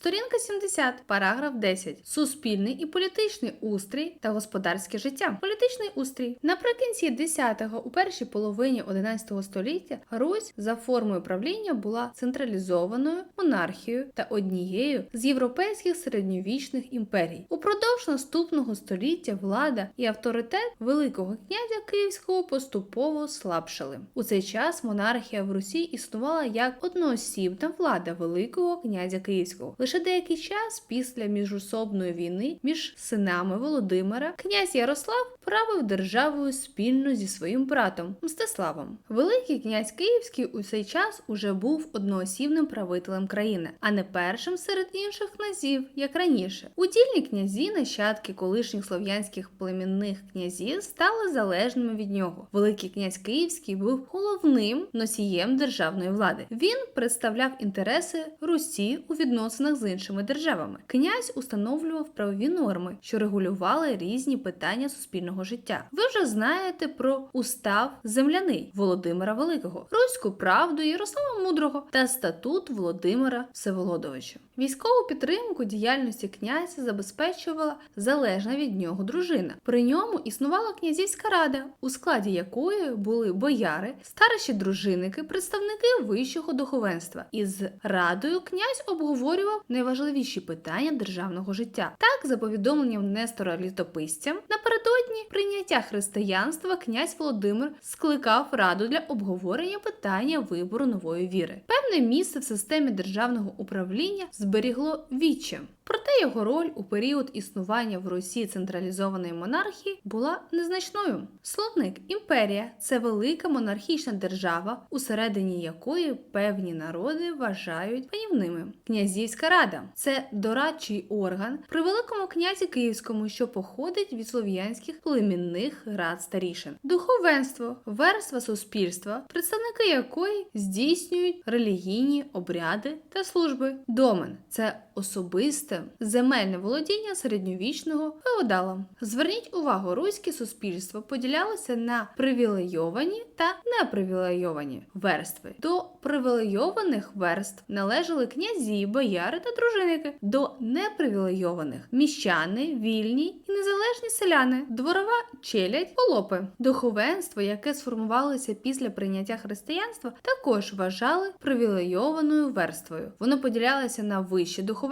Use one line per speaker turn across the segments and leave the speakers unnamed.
Сторінка 70, параграф 10. Суспільний і політичний устрій та господарське життя. Політичний устрій. Наприкінці 10-го, у першій половині 11 століття Русь за формою правління була централізованою монархією та однією з європейських середньовічних імперій. Упродовж наступного століття влада і авторитет Великого князя Київського поступово слабшали. У цей час монархія в Русі існувала як одноосібна влада Великого князя Київського. Лише деякий час після міжособної війни між синами Володимира князь Ярослав правив державою спільно зі своїм братом Мстиславом. Великий князь Київський у цей час уже був одноосібним правителем країни, а не першим серед інших князів, як раніше. Удільні князі, нащадки колишніх слов'янських племінних князів, стали залежними від нього. Великий князь Київський був головним носієм державної влади. Він представляв інтереси Русі у відносинах з іншими державами. Князь установлював правові норми, що регулювали різні питання суспільного життя. Ви вже знаєте про устав земляний Володимира Великого, руську правду Ярослава Мудрого та статут Володимира Всеволодовича. Військову підтримку діяльності князя забезпечувала залежна від нього дружина. При ньому існувала князівська рада, у складі якої були бояри, старші дружинники, представники вищого духовенства. Із радою князь обговорював найважливіші питання державного життя. Так, за повідомленням Нестора Літописця, напередодні прийняття християнства князь Володимир скликав раду для обговорення питання вибору нової віри. Певне місце в системі державного управління зберігло віче. Проте його роль у період існування в Русі централізованої монархії була незначною. Словник імперія це велика монархічна держава, усередині якої певні народи вважають панівними. Князівська рада це дорадчий орган при великому князі Київському, що походить від слов'янських племінних рад старішин. Духовенство, верства суспільства, представники якої здійснюють релігійні обряди та служби. Домен це особисте земельне володіння середньовічного феодала. Зверніть увагу, руське суспільство поділялося на привілейовані та непривілейовані верстви. До привілейованих верств належали князі, бояри та дружинники, до непривілейованих міщани, вільні і незалежні селяни, дворова челядь, холопи. Духовенство, яке сформувалося після прийняття християнства, також вважали привілейованою верствою. Воно поділялося на вище духовенство,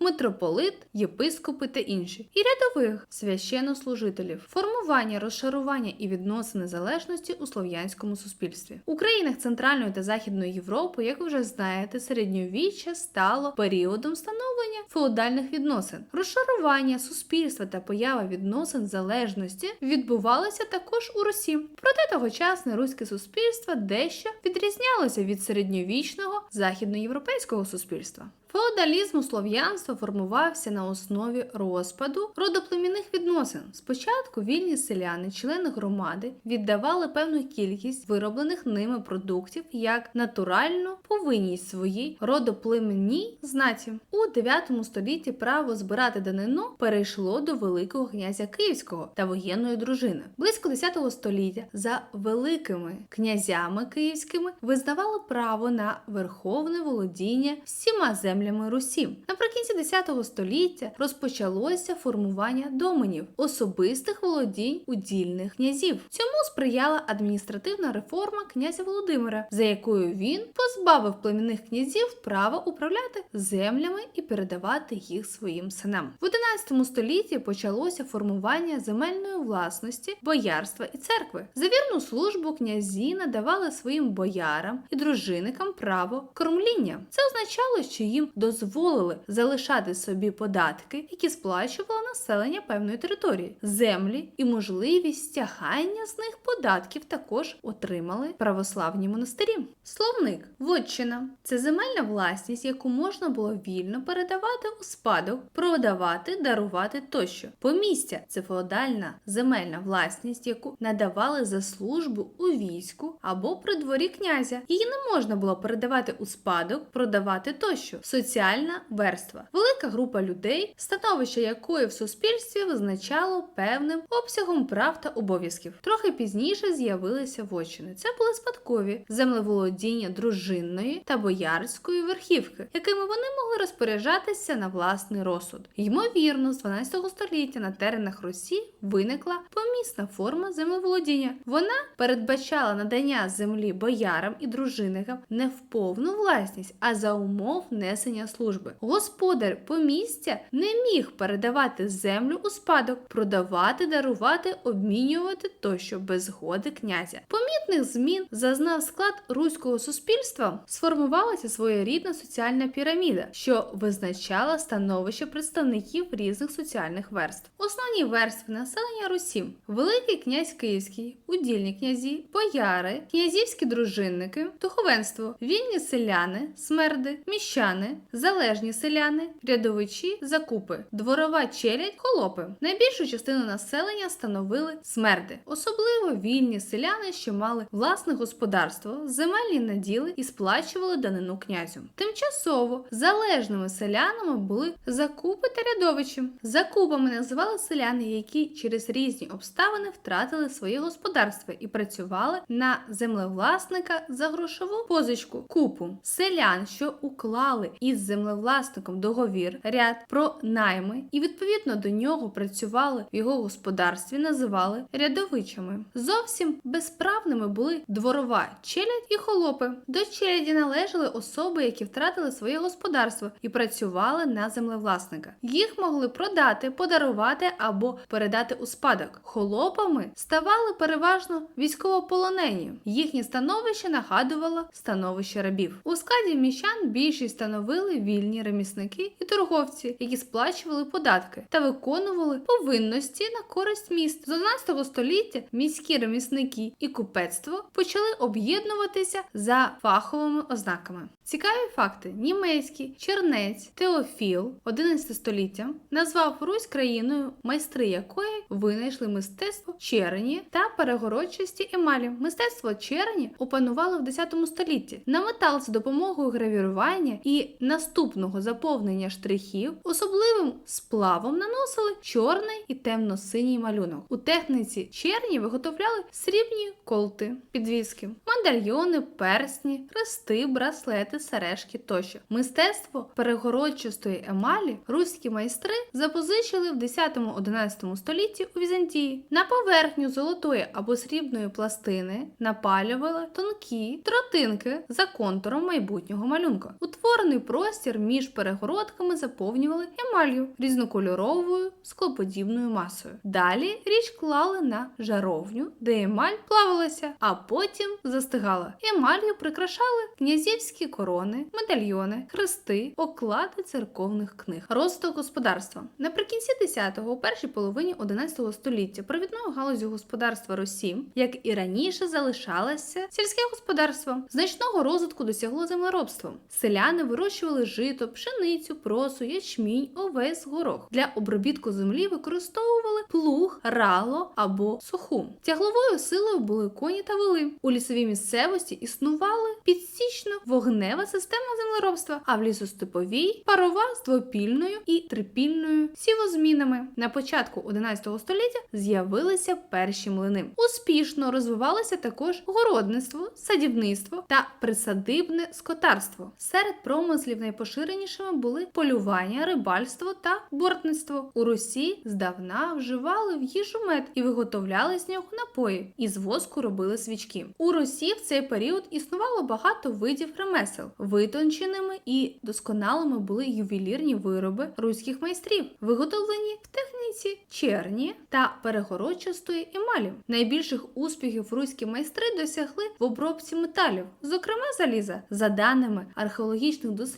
митрополит, єпископи та інші, і рядових священнослужителів, формування, розшарування і відносини залежності у слов'янському суспільстві. У країнах Центральної та Західної Європи, як ви вже знаєте, середньовіччя стало періодом встановлення феодальних відносин. Розшарування суспільства та поява відносин залежності відбувалися також у Русі. Проте тогочасне руське суспільство дещо відрізнялося від середньовічного західноєвропейського суспільства. Феодалізм у слов'янства формувався на основі розпаду родоплемінних відносин. Спочатку вільні селяни, члени громади, віддавали певну кількість вироблених ними продуктів як натуральну повинність своїй родоплемінній знаті. У 9 столітті право збирати данину перейшло до Великого князя Київського та воєнної дружини. Близько 10 століття за великими князями київськими визнавали право на верховне володіння всіма землями Русі. Наприкінці 10 століття розпочалося формування доменів особистих володінь удільних князів. Цьому сприяла адміністративна реформа князя Володимира, за якою він позбавив племінних князів права управляти землями і передавати їх своїм синам. В 11 столітті почалося формування земельної власності, боярства і церкви. За вірну службу князі надавали своїм боярам і дружинникам право кормління. Це означало, що їм дозволили залишати собі податки, які сплачувало населення певної території, землі і можливість стягання з них податків також отримали православні монастирі. Словник вотчина це земельна власність, яку можна було вільно передавати у спадок, продавати, дарувати тощо. Помістя це феодальна земельна власність, яку надавали за службу у війську або при дворі князя. Її не можна було передавати у спадок, продавати тощо. Соціальна верства. Велика група людей, становище якої в суспільстві визначало певним обсягом прав та обов'язків. Трохи пізніше з'явилися вотчини. Це були спадкові землеволодіння дружинної та боярської верхівки, якими вони могли розпоряджатися на власний розсуд. Ймовірно, з 12 століття на теренах Русі виникла помісна форма землеволодіння. Вона передбачала надання землі боярам і дружинникам не в повну власність, а за умов несення служби. Господар помістя не міг передавати землю у спадок, продавати, дарувати, обмінювати тощо без згоди князя. Помітних змін зазнав склад руського суспільства, сформувалася своєрідна соціальна піраміда, що визначала становище представників різних соціальних верств. Основні верстви населення Русі: Великий князь Київський, удільні князі, бояри, князівські дружинники, духовенство, вільні селяни, смерди, міщани, залежні селяни, рядовичі, закупи, дворова челядь, холопи. Найбільшу частину населення становили смерди, особливо вільні селяни, що мали власне господарство, земельні наділи і сплачували данину князю. Тимчасово залежними селянами були закупи та рядовичі. Закупами називали селяни, які через різні обставини втратили своє господарство і працювали на землевласника за грошову позичку купу. Селян, що уклали із землевласником договір ряд про найми і відповідно до нього працювали в його господарстві, називали рядовичами. Зовсім безправними були дворова челядь і холопи. До челяді належали особи, які втратили своє господарство і працювали на землевласника. Їх могли продати, подарувати або передати у спадок. Холопами ставали переважно військовополонені. Їхнє становище нагадувало становище рабів. У складі міщан більшість становили вільні ремісники і торговці, які сплачували податки та виконували повинності на користь міст. З 11 століття міські ремісники і купецтво почали об'єднуватися за фаховими ознаками. Цікаві факти: німецький чернець Теофіл 11 століття назвав Русь країною, майстри якої винайшли мистецтво черені та перегородчості емалі. Мистецтво черені опанувало в 10 столітті. На метал з допомогою гравірування і наступного заповнення штрихів особливим сплавом наносили чорний і темно-синій малюнок. У техніці черні виготовляли срібні колти, підвіски, медальйони, персні, хрести, браслети, сережки тощо. Мистецтво перегородчастої емалі руські майстри запозичили в 10-11 столітті у Візантії. На поверхню золотої або срібної пластини напалювали тонкі тротинки за контуром майбутнього малюнка. Утворений простір між перегородками заповнювали емалью різнокольоровою склоподібною масою. Далі річ клали на жаровню, де емаль плавалася, а потім застигала. Емалью прикрашали князівські корони, медальйони, хрести, оклади церковних книг. Розвиток господарства наприкінці 10-го, у першій половині 11 століття провідною галузю господарства Росії, як і раніше, залишалося сільське господарство. Значного розвитку досягло землеробство. Селяни вирощували жито, пшеницю, просу, ячмінь, овес, горох. Для обробітку землі використовували плуг, рало або суху. Тягловою силою були коні та воли. У лісовій місцевості існували підсічно-вогнева система землеробства, а в лісостеповій парова з двопільною і трипільною сівозмінами. На початку 11 століття з'явилися перші млини. Успішно розвивалося також городництво, садівництво та присадибне скотарство. Серед промислів найпоширенішими були полювання, рибальство та бортництво. У Русі здавна вживали в їжу мед і виготовляли з нього напої. Із воску робили свічки. У Русі в цей період існувало багато видів ремесел. Витонченими і досконалими були ювелірні вироби руських майстрів, виготовлені в техніці черні та перегородчастої емалі. Найбільших успіхів руські майстри досягли в обробці металів, зокрема заліза. За даними археологічних досліджень,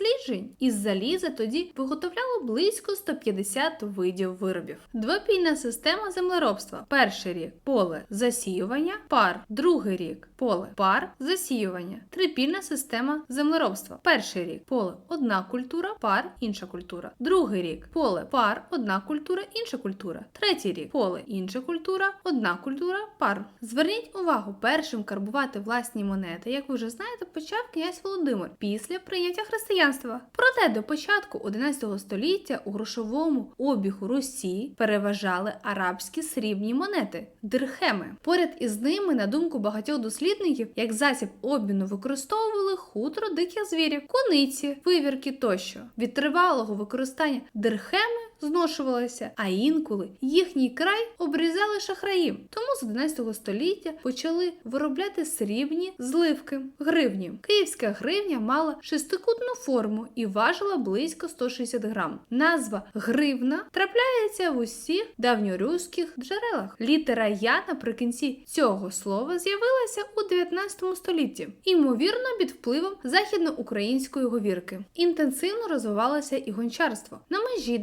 із заліза тоді виготовляло близько 150 видів виробів. Двопільна система землеробства. Перший рік поле засіювання, пар, другий рік поле, пар, засіювання, трипільна система землеробства. Перший рік поле одна культура, пар, інша культура. Другий рік поле, пар, одна культура, інша культура. Третій рік поле, інша культура, одна культура, пар. Зверніть увагу, першим карбувати власні монети, як ви вже знаєте, почав князь Володимир після прийняття християнства. Проте до початку 11 століття у грошовому обігу Русі переважали арабські срібні монети дирхеми. Поряд із ними, на думку багатьох дослідників, як засіб обміну використовували хутро диких звірів, куниці, вивірки тощо. Від тривалого використання дирхеми зношувалися, а інколи їхній край обрізали шахраї. Тому з 11 століття почали виробляти срібні зливки гривні. Київська гривня мала шестикутну форму і важила близько 160 грам. Назва гривна трапляється в усіх давньоруських джерелах. Літера Я наприкінці цього слова з'явилася у 19 столітті, ймовірно, під впливом західноукраїнської говірки. Інтенсивно розвивалося і гончарство. На межі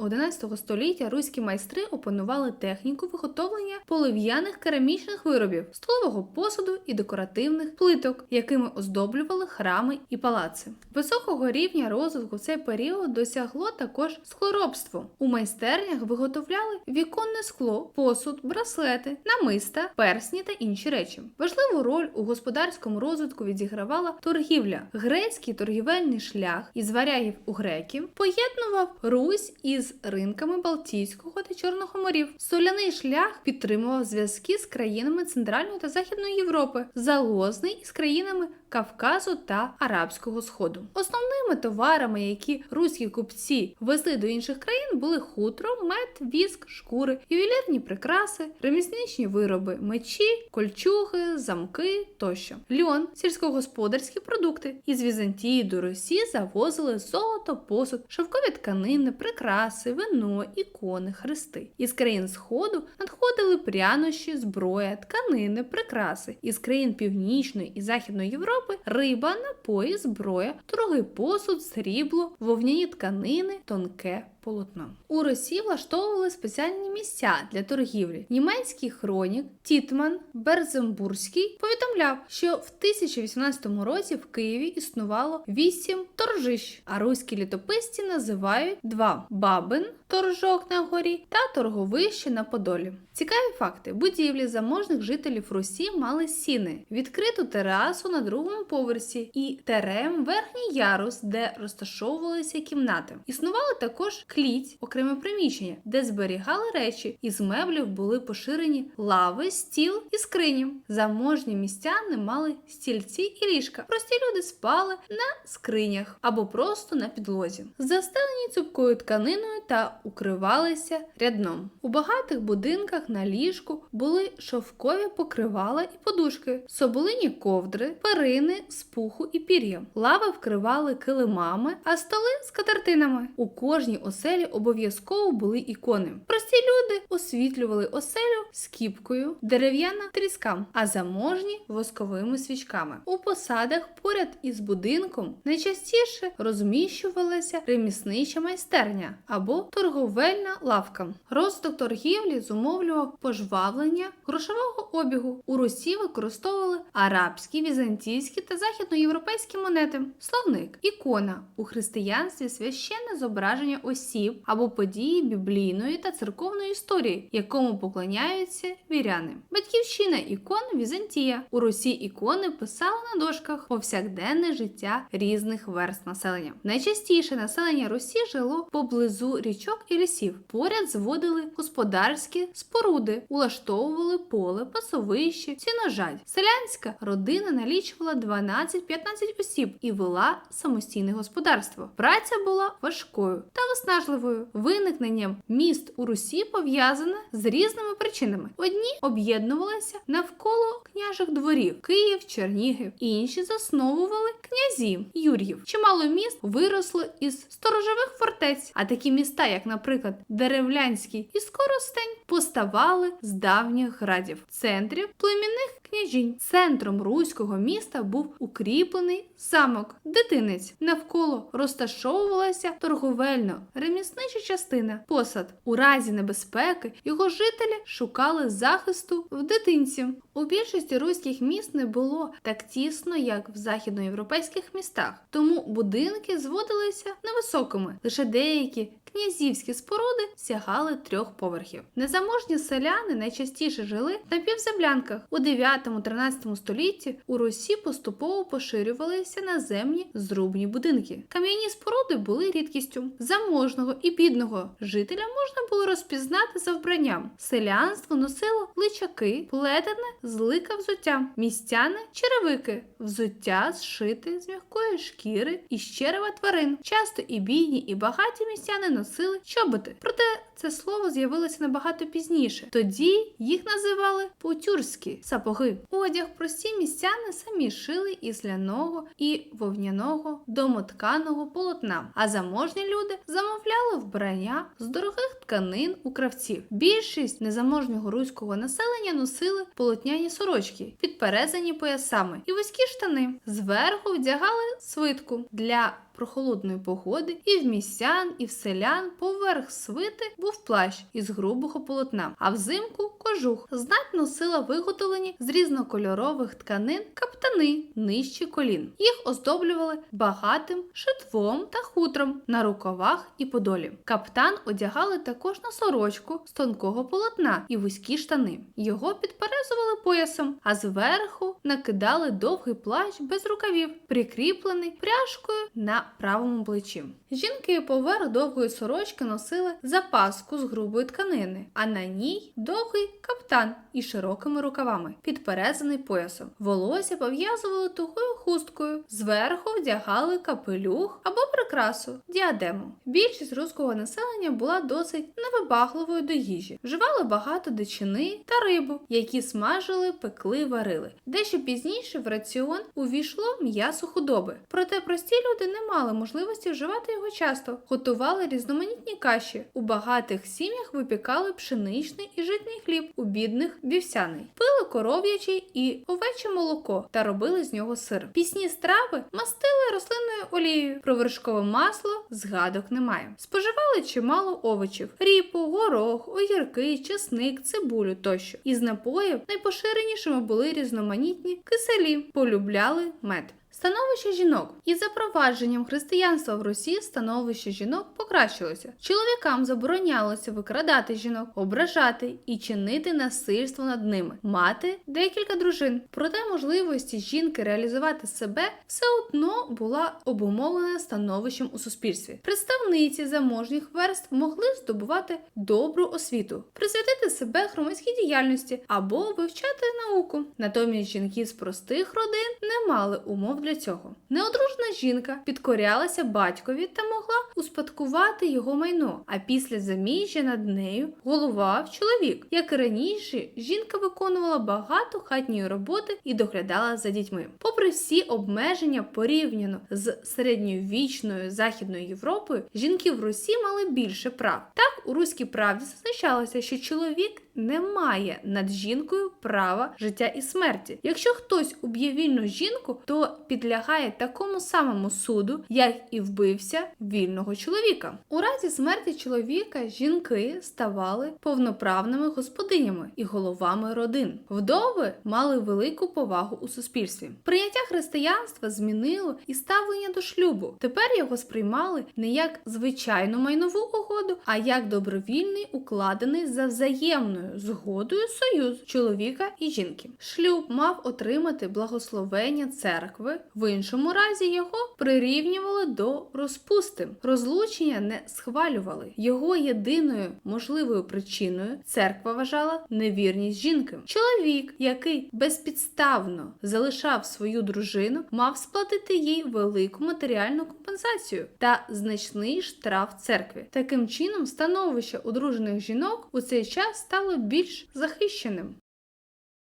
10-11 століття руські майстри опанували техніку виготовлення полив'яних керамічних виробів, столового посуду і декоративних плиток, якими оздоблювали храми і палаци. Високого рівня розвитку в цей період досягло також склоробство. У майстернях виготовляли віконне скло, посуд, браслети, намиста, персні та інші речі. Важливу роль у господарському розвитку відігравала торгівля. Грецький торгівельний шлях із варягів у греків поєднував Русь із ринками Балтійського та Чорного морів. Соляний шлях підтримував зв'язки з країнами Центральної та Західної Європи, залозний із країнами Кавказу та Арабського Сходу. Основними товарами, які руські купці везли до інших країн, були хутро, мед, віск, шкури, ювелірні прикраси, ремісничні вироби, мечі, кольчуги, замки тощо. Льон, сільськогосподарські продукти. Із Візантії до Росії завозили золото, посуд, шовкові тканини, прикраси, вино, ікони, хрести. Із країн Сходу надходили прянощі, зброя, тканини, прикраси. Із країн Північної і Західної Європи риба, напої, зброя, дорогий посуд, срібло, вовняні тканини, тонке полотно. У Росії влаштовували спеціальні місця для торгівлі. Німецький хронік Тітман Берзембурзький повідомляв, що в 1018 році в Києві існувало вісім торжищ, а руські літописці називають два бабин торжок на горі та торговище на Подолі. Цікаві факти: будівлі заможних жителів Русі мали сіни, відкриту терасу на другому поверсі і терем верхній ярус, де розташовувалися кімнати. Існували також кліть, окреме приміщення, де зберігали речі, із меблів були поширені лави, стіл і скрині. Заможні містяни мали стільці і ліжка. Прості люди спали на скринях або просто на підлозі, застелені цупкою тканиною та укривалися рядном. У багатих будинках на ліжку були шовкові покривала і подушки, соболині ковдри, перини з пуху і пір'я. Лави вкривали килимами, а столи з катертинами. У кожній оселі обов'язково були ікони. Прості люди освітлювали оселю скіпкою, дерев'яна тріска, а заможні восковими свічками. У посадах поряд із будинком найчастіше розміщувалася реміснича майстерня або торговельна лавка. Розвиток торгівлі зумовлював пожвавлення грошового обігу. У Русі використовували арабські, візантійські та західноєвропейські монети. Словник, ікона у християнстві священне зображення осіб або події біблійної та церковної історії, якому поклоняються віряни. Батьківщина ікон Візантія. У Русі ікони писали на дошках повсякденне життя різних верст населення. Найчастіше населення Русі жило поблизу річок і лісів. Поряд зводили господарські споруди, улаштовували поле, пасовище, сіножать. Селянська родина налічувала 12-15 осіб і вела самостійне господарство. Праця була важкою та виснажливою. Виникненням міст у Русі пов'язане з різними причинами. Одні об'єднувалися навколо княжих дворів Київ, Чернігів, інші засновували князів Юр'їв. Чимало міст виросло із сторожових фортець, а такі міста, як, наприклад, Деревлянський і Скоростень, поставали з давніх градів, центрів племінних княжінь. Центром руського міста був укріплений замок, дитинець. Навколо розташовувалася торговельно реміснича частина, посад. У разі небезпеки його жителі шукали захисту в дитинці. У більшості руських міст не було так тісно, як в західноєвропейських містах, тому будинки зводилися невисокими. Лише деякі князівські споруди сягали трьох поверхів. Незаможні селяни найчастіше жили на півземлянках. У 9-13 столітті у Русі поступово поширювалися наземні зрубні будинки. Кам'яні споруди були рідкістю. Заможного і бідного жителя можна було розпізнати за вбранням. Селянство носило личаки, плетене з лика взуття, містяни черевики, взуття зшити з м'якої шкіри і з черева тварин. Часто і бідні, і багаті містяни носили чоботи. Проте це слово з'явилося набагато пізніше. Тоді їх називали путюрські сапоги. Одяг прості містяни самі шили із ляного і вовняного домотканого полотна. А заможні люди замовляли вбрання з дорогих тканин у кравців. Більшість незаможнього руського населення носили полотняні сорочки, підперезані поясами і вузькі штани. Зверху вдягали свитку для прохолодної погоди, і в містян, і в селян поверх свити був плащ із грубого полотна, а взимку кожух. Знать носила виготовлені з різнокольорових тканин каптани нижче колін. Їх оздоблювали багатим шитвом та хутром на рукавах і подолі. Каптан одягали також на сорочку з тонкого полотна і вузькі штани. Його підперезували поясом, а зверху накидали довгий плащ без рукавів, прикріплений пряжкою на правому плечі. Жінки поверх довгої сорочки носили запаску з грубої тканини, а на ній довгий каптан із широкими рукавами, підперезаний поясом. Волосся пов'язували тугою хусткою, зверху вдягали капелюх або прикрасу діадему. Більшість руського населення була досить невибагливою до їжі. Вживали багато дичини та рибу, які смажили, пекли, варили. Дещо пізніше в раціон увійшло м'ясо худоби. Проте прості люди не мали можливості вживати його часто. Готували різноманітні каші. У багатих сім'ях випікали пшеничний і житний хліб, у бідних вівсяний. Пили коров'ячий і овече молоко та робили з нього сир. Пісні страви мастили рослинною олією. Про вершкове масло згадок немає. Споживали чимало овочів: ріпу, горох, огірки, чесник, цибулю тощо. Із напоїв найпоширенішими були різноманітні киселі, полюбляли мед. Становище жінок із запровадженням християнства в Русі становище жінок покращилося. Чоловікам заборонялося викрадати жінок, ображати і чинити насильство над ними, мати декілька дружин. Проте можливості жінки реалізувати себе все одно була обумовлена становищем у суспільстві. Представниці заможніх верств могли здобувати добру освіту, присвятити себе громадській діяльності або вивчати науку. Натомість жінки з простих родин не мали умов для цього. Неодружна жінка підкорялася батькові та могла успадкувати його майно, а після заміжжя над нею головав чоловік. Як і раніше, жінка виконувала багато хатньої роботи і доглядала за дітьми. Попри всі обмеження порівняно з середньовічною західною Європою, жінки в Русі мали більше прав. Так у руській правді зазначалося, що чоловік не має над жінкою права життя і смерті. Якщо хтось уб'є вільну жінку, то підлягає такому самому суду, як і вбився вільного чоловіка. У разі смерті чоловіка жінки ставали повноправними господинями і головами родин. Вдови мали велику повагу у суспільстві. Прийняття християнства змінило і ставлення до шлюбу. Тепер його сприймали не як звичайну майнову угоду, а як добровільний укладений за взаємною згодою союз чоловіка і жінки. Шлюб мав отримати благословення церкви, в іншому разі його прирівнювали до розпусти. Розлучення не схвалювали. Його єдиною можливою причиною церква вважала невірність жінки. Чоловік, який безпідставно залишав свою дружину, мав сплатити їй велику матеріальну компенсацію та значний штраф церкві. Таким чином, становище одружених жінок у цей час стало більш захищеним.